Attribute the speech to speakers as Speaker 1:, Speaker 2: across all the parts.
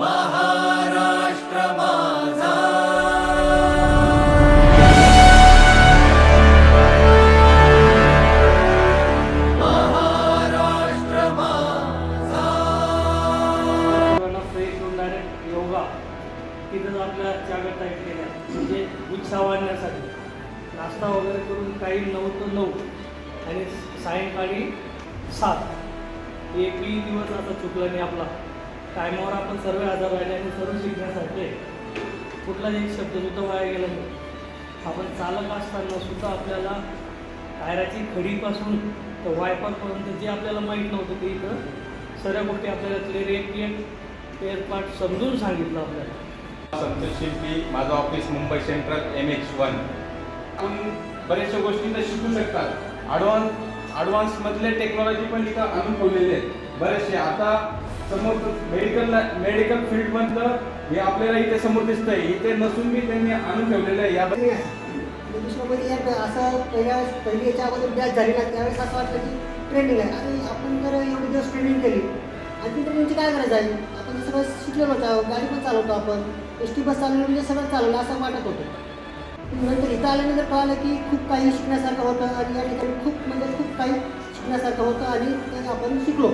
Speaker 1: महाराष्ट्र माझा. महाराष्ट्र माझा. डायरेक्ट योगा तिथंच आपल्या जागत टाईप केल्या म्हणजे उत्साह वाढण्यासाठी. नाश्ता वगैरे करून काही नऊ तर नऊ आणि सायंकाळी सात. एकही दिवस आता चुकला नाही आपला. टायमावर आपण सर्व आजार राहिले आणि सर्व शिकण्यासाठी कुठलाही एक शब्द वाया गेला नाही. आपण चालक असताना सुद्धा आपल्याला टायराची खडीपासून तर वायपरपर्यंत जे आपल्याला माहीत नव्हतं ते इथं सर्व गोष्टी आपल्याला क्लिअर एक एक पार्ट समजून सांगितलं आपल्याला.
Speaker 2: संतोष शिल्पी माझं office Mumbai central M X one आपण बऱ्याचशा गोष्टी तर शिकू शकतात. ॲडव्हान्स ॲडव्हान्समधले टेक्नॉलॉजी पण इथं आणून ठेवलेले आहेत. बरेचसे. आता समोर मेडिकल मेडिकल फील्डमधलं हे आपल्याला इथे समोर दिसतंय. इथे नसून मी त्यांनी आणून ठेवलेलं आहे. या
Speaker 3: दुसऱ्यामध्ये म्हणजे एक असं पहिल्या पहिली याच्या अगोदर बॅच झाली ना त्यावेळेस असं वाटलं की ट्रेनिंग आहे. आणि आपण जर एवढे दिवस ट्रेनिंग केली. आणि आणखी ट्रेनिंगची काय गरज आहे? आपण सगळं शिकलेलो होतो गाडी पण चालवतो आपण. एस टी बस चालवलं म्हणजे सगळं चालवलं असं वाटत होतं. नंतर इथं आल्यानंतर कळालं की खूप काही शिकण्यासारखं होतं. आणि या ठिकाणी खूप म्हणजे खूप काही शिकण्यासारखं होतं. आणि ते आपण शिकलो.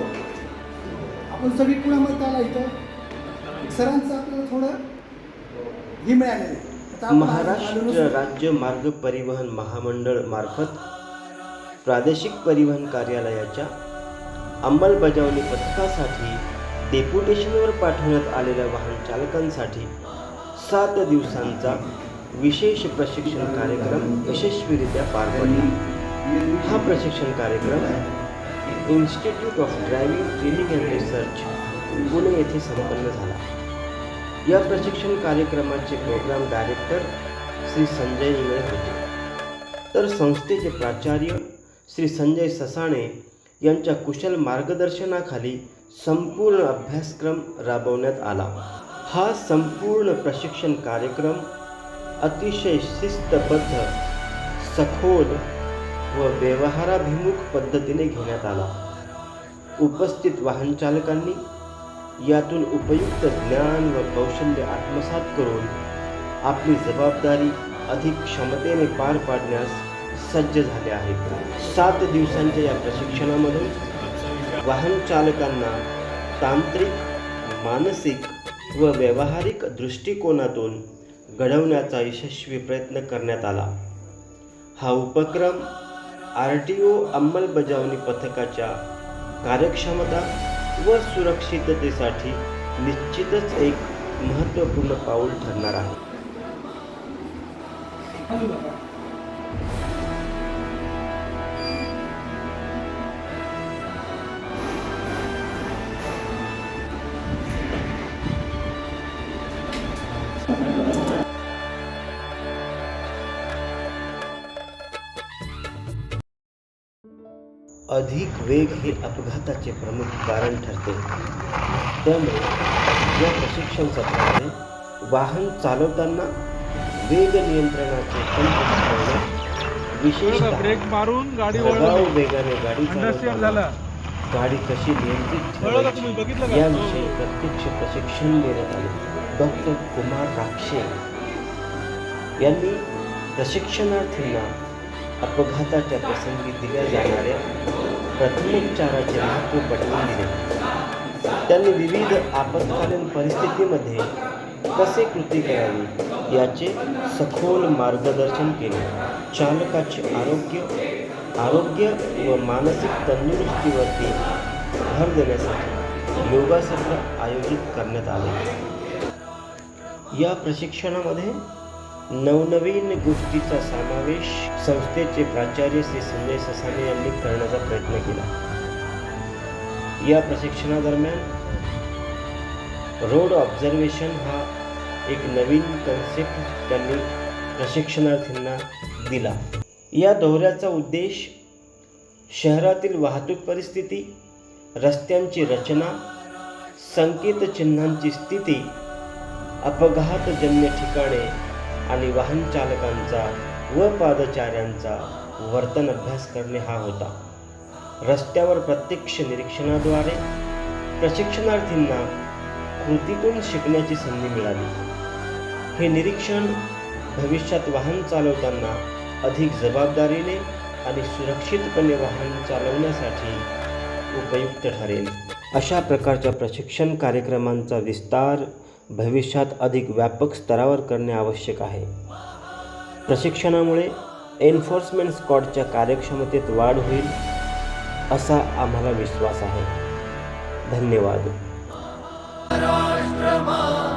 Speaker 4: आपण सगळी पुण्यामध्ये आला इथं सरांचं आपल्याला थोडं हे मिळालेलं आलो
Speaker 5: महाराष्ट्र. राज्य मार्ग परिवहन महामंडळ मार्फत प्रादेशिक परिवहन कार्यालयाच्या अंमलबजावणी पथकासाठी डेप्युटेशनवर पाठवण्यात आलेल्या वाहन चालकांसाठी सात दिवसांचा विशेष प्रशिक्षण कार्यक्रम यशस्वीरित्या पार पडला हा प्रशिक्षण कार्यक्रम institute of driving training and research Pune येथे संपन्न झाला. या प्रशिक्षण कार्यक्रमाचे प्रोग्राम डायरेक्टर श्री संजय इंगळे होते. तर संस्थेचे प्राचार्य श्री संजय ससाणे यांच्या कुशल मार्गदर्शनाखाली संपूर्ण अभ्यासक्रम राबवण्यात आला. हा संपूर्ण प्रशिक्षण कार्यक्रम अतिशय शिस्तबद्ध सखोल व व्यवहाराभिमुख पद्धतीने घेण्यात आला. उपस्थित वाहनचालकांनी यातून उपयुक्त ज्ञान व कौशल्य आत्मसात करून आपली जबाबदारी अधिक क्षमतेने पार पाडण्यास सज्ज झाले आहेत. सात दिवसांच्या या प्रशिक्षणामधून वाहन चालकांना तांत्रिक मानसिक व व्यावहारिक दृष्टिकोनातून घडवण्याचा यशस्वी प्रयत्न करण्यात आला. हा उपक्रम आर टी ओ अंमलबजावणी पथकाच्या कार्यक्षमता व सुरक्षिततेसाठी निश्चितच एक महत्त्वपूर्ण पाऊल ठरणार आहे. अधिक वेग हे अपघाताचे प्रमुख कारण ठरते. त्यामुळे या प्रशिक्षण सत्रामध्ये वाहन चालवताना वेग नियंत्रणाचे तंत्र विशेषतः
Speaker 6: ब्रेक मारून गाडी
Speaker 5: वेगाने गाडी चालवताना गाडी कशी नियंत्रित ठेवायची याविषयी प्रत्यक्ष प्रशिक्षण देण्यात आले. डॉक्टर कुमार राक्षे यांनी प्रशिक्षणार्थींना अपघाताच्या प्रसंगी दिल्या जाणाऱ्या प्रथमोपचाराचे महत्त्व पटवून दिले. त्यांनी विविध आपत्कालीन परिस्थितीमध्ये कसे कृती करावी याचे सखोल मार्गदर्शन केले. चालकाचे आरोग्य आरोग्य व मानसिक तंदुरुस्तीवरती भर देण्यासाठी योगासत्र आयोजित करण्यात आले. या प्रशिक्षणामध्ये नवनवीन गोष्टीचा सामना समावेश संस्थेचे प्राचार्य श्री संजय ससाने यांनी करण्याचा प्रयत्न केला. या प्रशिक्षणादरम्यान रोड ऑब्झर्वेशन हा एक नवीन कन्सेप्ट त्यांनी प्रशिक्षणार्थींना दिला. या दौऱ्याचा उद्देश शहरातील वाहतूक परिस्थिती रस्त्यांची रचना संकेतचिन्हांची स्थिती अपघातजन्य ठिकाणे आणि वाहन चालकांचा व पादचाऱ्यांचा वर्तन अभ्यास करणे हा होता. रस्त्यावर प्रत्यक्ष निरीक्षणाद्वारे प्रशिक्षणार्थींना कृतीतून शिकण्याची संधी मिळाली. हे निरीक्षण भविष्यात वाहन चालवताना अधिक जबाबदारीने आणि सुरक्षितपणे वाहन चालवण्यासाठी उपयुक्त ठरेल. अशा प्रकारच्या प्रशिक्षण कार्यक्रमांचा विस्तार भविष्यात अधिक व्यापक स्तरावर करणे आवश्यक आहे. प्रशिक्षणामुळे एन्फोर्समेंट स्क्वॉडच्या कार्यक्षमतेत वाढ होईल असा आम्हाला विश्वास आहे. धन्यवाद.
Speaker 6: राष्ट्रमा